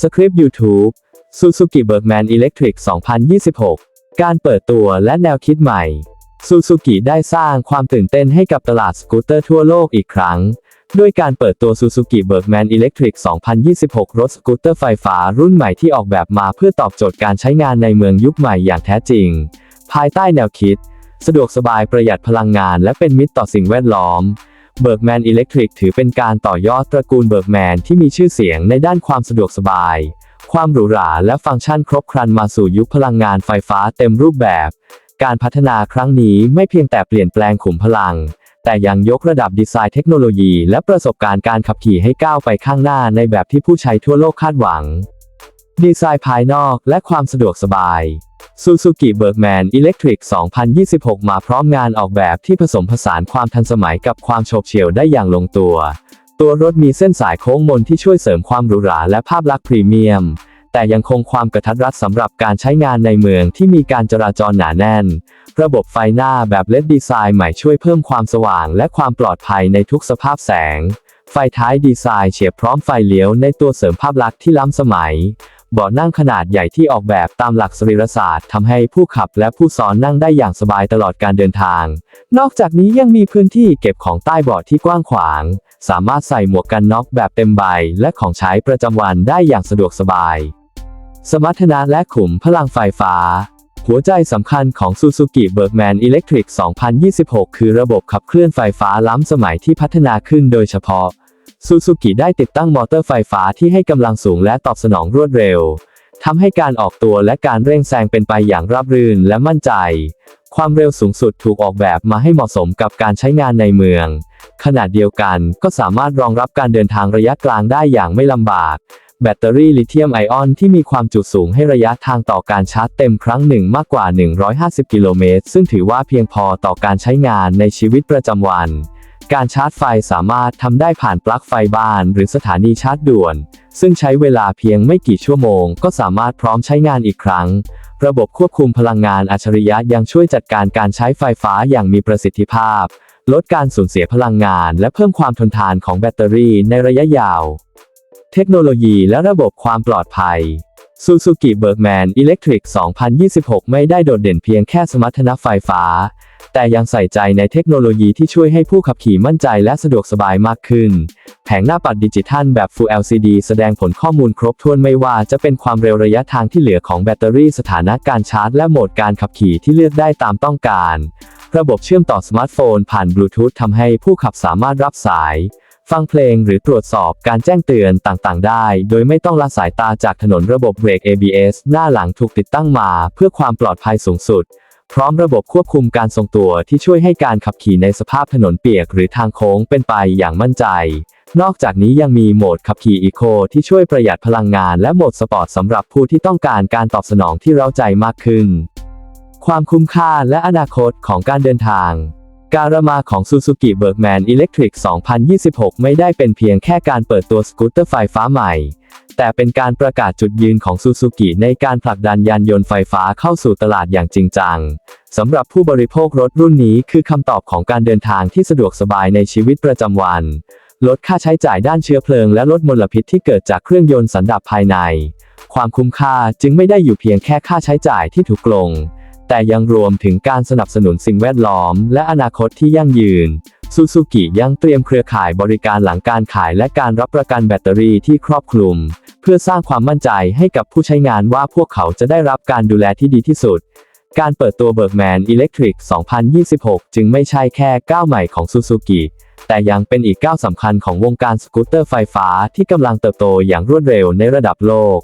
สคริปต์ YouTube Suzuki Bergman Electric 2026 การเปิดตัวและแนวคิดใหม่ Suzuki ได้สร้างความตื่นเต้นให้กับตลาดสกูตเตอร์ทั่วโลกอีกครั้ง ด้วยการเปิดตัว Suzuki Bergman Electric 2026 รถสกูตเตอร์ไฟฟ้ารุ่นใหม่ที่ออกแบบมาเพื่อตอบโจทย์การใช้งานในเมืองยุคใหม่อย่างแท้จริง ภายใต้แนวคิด สะดวกสบายประหยัดพลังงานและเป็นมิตรต่อสิ่งแวดล้อม Bergman Electric ถือเป็นการต่อยอดตระกูล Bergman ที่มีชื่อเสียงในด้านความสะดวกสบาย ความหรูหราและฟังก์ชันครบครันมาสู่ยุคพลังงานไฟฟ้าเต็มรูปแบบ การพัฒนาครั้งนี้ไม่เพียงแต่เปลี่ยนแปลงขุมพลัง แต่ยังยกระดับดีไซน์เทคโนโลยีและประสบการณ์การขับขี่ให้ก้าวไปข้างหน้าในแบบที่ผู้ใช้ทั่วโลกคาดหวัง ดีไซน์ภายนอกและความสะดวกสบาย Suzuki Bergman Electric 2026 มาพร้อมงานออกแบบที่ผสมผสานความทันสมัยกับความโฉบเฉี่ยวได้อย่างลงตัว ตัวรถมีเส้นสายโค้งมนที่ช่วยเสริมความหรูหราและภาพลักษณ์พรีเมียม แต่ยังคงความกระทัดรัดสำหรับการใช้งานในเมืองที่มีการจราจรหนาแน่น ระบบไฟหน้าแบบเลดดีไซน์ใหม่ช่วยเพิ่มความสว่างและความปลอดภัยในทุกสภาพแสง ไฟท้ายดีไซน์เฉียบพร้อมไฟเลี้ยวในตัวเสริมภาพลักษณ์ที่ล้ำสมัย เบาะนั่งขนาดใหญ่ที่ออกแบบตามหลักสรีรศาสตร์ทำให้ผู้ขับและผู้ซ้อนนั่งได้อย่างสบายตลอดการเดินทาง นอกจากนี้ยังมีพื้นที่เก็บของใต้เบาะที่กว้างขวาง สามารถใส่หมวกกันน็อกแบบเต็มใบ และของใช้ประจำวันได้อย่างสะดวกสบาย สมรรถนะและขุมพลังไฟฟ้าหัวใจสำคัญของ Suzuki Bergman Electric 2026 คือระบบขับเคลื่อนไฟฟ้าล้ำสมัยที่พัฒนาขึ้นโดยเฉพาะ Suzuki ได้ติดตั้งมอเตอร์ไฟฟ้าที่ให้กำลังสูงและตอบสนองรวดเร็วทำให้การออกตัวและการเร่งแซงเป็นไปอย่างราบรื่นและมั่นใจ ความเร็วสูงสุดถูกออกแบบมาให้เหมาะสมกับการใช้งานในเมืองขณะเดียวกันก็สามารถรองรับการเดินทางระยะกลางได้อย่างไม่ลำบาก แบตเตอรี่ลิเธียมไอออนที่มีความจุสูงให้ระยะทางต่อการชาร์จเต็มครั้งหนึ่งมากกว่า 150 กิโลเมตร ซึ่งถือว่าเพียงพอต่อการใช้งานในชีวิตประจำวัน การชาร์จไฟสามารถทำได้ผ่านปลั๊กไฟบ้านหรือสถานีชาร์จด่วน ซึ่งใช้เวลาเพียงไม่กี่ชั่วโมง ก็สามารถพร้อมใช้งานอีกครั้ง ระบบควบคุมพลังงานอัจฉริยะยังช่วยจัดการการใช้ไฟฟ้าอย่างมีประสิทธิภาพ ลดการสูญเสียพลังงาน และเพิ่มความทนทานของแบตเตอรี่ในระยะยาว เทคโนโลยีและระบบความปลอดภัย Suzuki Bergman Electric 2026 ไม่ได้โดดเด่นเพียงแค่สมรรถนะไฟฟ้า แต่ยังใส่ใจในเทคโนโลยีที่ช่วยให้ผู้ขับขี่มั่นใจและสะดวกสบายมากขึ้น แผงหน้าปัดดิจิทัลแบบ Full LCD แสดงผลข้อมูลครบถ้วนไม่ว่าจะเป็นความเร็วระยะทางที่เหลือของแบตเตอรี่สถานะการชาร์จ และโหมดการขับขี่ที่เลือกได้ตามต้องการ ระบบเชื่อมต่อสมาร์ทโฟนผ่านบลูทูธทำให้ผู้ขับสามารถรับสาย ฟังเพลงหรือตรวจสอบการแจ้งเตือนต่างๆ ได้ โดยไม่ต้องละสายตาจากถนนระบบเบรก ABS หน้าหลังถูกติดตั้งมา เพื่อความปลอดภัยสูงสุด พร้อมระบบควบคุมการทรงตัวที่ช่วยให้การขับขี่ในสภาพถนนเปียกหรือทางโค้งเป็นไปอย่างมั่นใจ นอกจากนี้ยังมีโหมดขับขี่อีโคที่ช่วยประหยัดพลังงานและโหมดสปอร์ตสำหรับผู้ที่ต้องการการตอบสนองที่เร้าใจมากขึ้น ความคุ้มค่าและอนาคตของการเดินทาง การมาของ Suzuki Bergman Electric 2026 ไม่ได้เป็นเพียงแค่การเปิดตัวสกูตเตอร์ไฟฟ้าใหม่ แต่เป็นการประกาศจุดยืนของ Suzuki ในการผลักดันยานยนต์ไฟฟ้าเข้าสู่ตลาดอย่างจริงจัง สำหรับผู้บริโภครถรุ่นนี้คือคำตอบของการเดินทางที่สะดวกสบายในชีวิตประจำวัน ลดค่าใช้จ่ายด้านเชื้อเพลิงและลดมลพิษที่เกิดจากเครื่องยนต์สันดาปภายใน ความคุ้มค่าจึงไม่ได้อยู่เพียงแค่ค่าใช้จ่ายที่ถูกลง แต่ยังรวมถึงการสนับสนุนสิ่งแวดล้อม และอนาคตที่ยั่งยืน ซูซูกิยังเตรียมเครือข่ายบริการหลังการขายและการรับประกันแบตเตอรี่ที่ครอบคลุม เพื่อสร้างความมั่นใจให้กับผู้ใช้งานว่าพวกเขาจะได้รับการดูแลที่ดีที่สุด การเปิดตัว Bergman Electric 2026 จึงไม่ใช่แค่ก้าวใหม่ของซูซูกิแต่ยังเป็นอีกก้าวสำคัญของวงการสกูตเตอร์ไฟฟ้าที่กำลังเติบโตอย่างรวดเร็วในระดับโลก